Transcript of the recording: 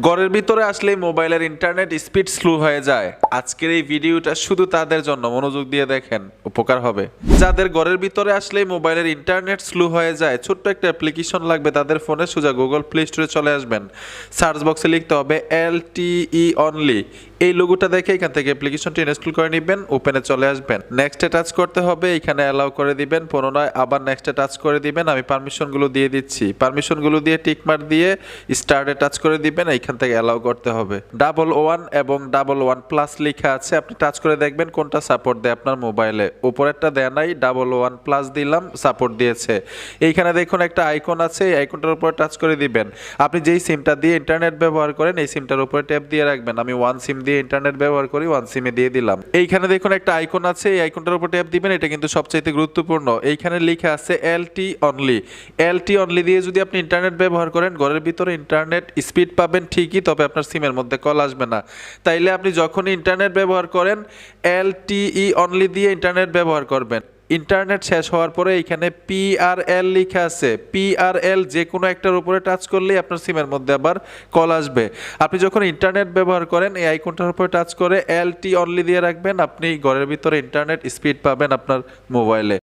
ঘরের ভিতরে আসলে মোবাইলের ইন্টারনেট স্পিড স্লো হয়ে যায়। আজকের এই ভিডিওটা শুধু তাদের জন্য, মনোযোগ দিয়ে দেখেন, উপকার হবে। যাদের ঘরের ভিতরে আসলে মোবাইলের ইন্টারনেট স্লো হয়ে যায়, ছোট্ট একটা অ্যাপ্লিকেশন লাগবে তাদের ফোনে সোজা গুগল প্লে স্টোরে চলে আসবেন। সার্চ বক্সে লিখতে হবে এল টি ই অনলি এই লোগোটা দেখে এখান থেকে অ্যাপ্লিকেশনটি ইনস্টল করে নেবেন ওপেনে চলে আসবেন। নেক্সটে টাচ করতে হবে, এখানে অ্যালাউ করে দিবেন, পুনরায় আবার নেক্সটে টাচ করে দিবেন। আমি পারমিশনগুলো দিয়ে দিচ্ছি। পারমিশনগুলো দিয়ে টিকমার দিয়ে স্টার্টে টাচ করে দিবেন, এইখান থেকে অ্যালাউ করতে হবে। ডাবল ওয়ান এবং ডাবল ওয়ান প্লাস লেখা আছে, আপনি টাচ করে দেখবেন কোনটা সাপোর্ট দেয় আপনার মোবাইলে উপরেরটা দেয় নাই ডাবল ওয়ান প্লাস দিলাম সাপোর্ট দিয়েছে। এইখানে দেখুন একটা আইকন আছে, এই আইকনটার উপরে টাচ করে দিবেন। আপনি যেই সিমটা দিয়ে ইন্টারনেট ব্যবহার করেন, এই সিমটার উপরে ট্যাপ দিয়ে রাখবেন। আমি ওয়ান সিম দিয়ে ইন্টারনেট ব্যবহার করি ওয়ান সিমে দিয়ে দিলাম। এইখানে দেখুন একটা আইকন আছে, এই আইকনটার উপর ট্যাপ দিবেন, এটা কিন্তু সবচাইতে গুরুত্বপূর্ণ। এইখানে লেখা আছে এল টি অনলি এল টি অনলি দিয়ে যদি আপনি ইন্টারনেট ব্যবহার করেন, ঘরের ভিতরে ইন্টারনেট স্পিড পাবেন ঠিকই, তবে আপনার সিমের মধ্যে কল আসবে না। তাইলে আপনি যখনই ইন্টারনেট ব্যবহার করেন এল টি ই অনলি দিয়ে ইন্টারনেট ব্যবহার করবেন। ইন্টারনেট শেষ হওয়ার পরে এখানে পিআরএল লেখা আছে। পিআরএল যে কোনো একটার উপরে টাচ করলেই আপনার সিমের মধ্যে আবার কল আসবে। আপনি যখন ইন্টারনেট ব্যবহার করেন, এই আইকনটার উপরে টাচ করে এল টি অনলি দিয়ে রাখবেন। আপনি ঘরের ভিতরে ইন্টারনেট স্পিড পাবেন আপনার মোবাইলে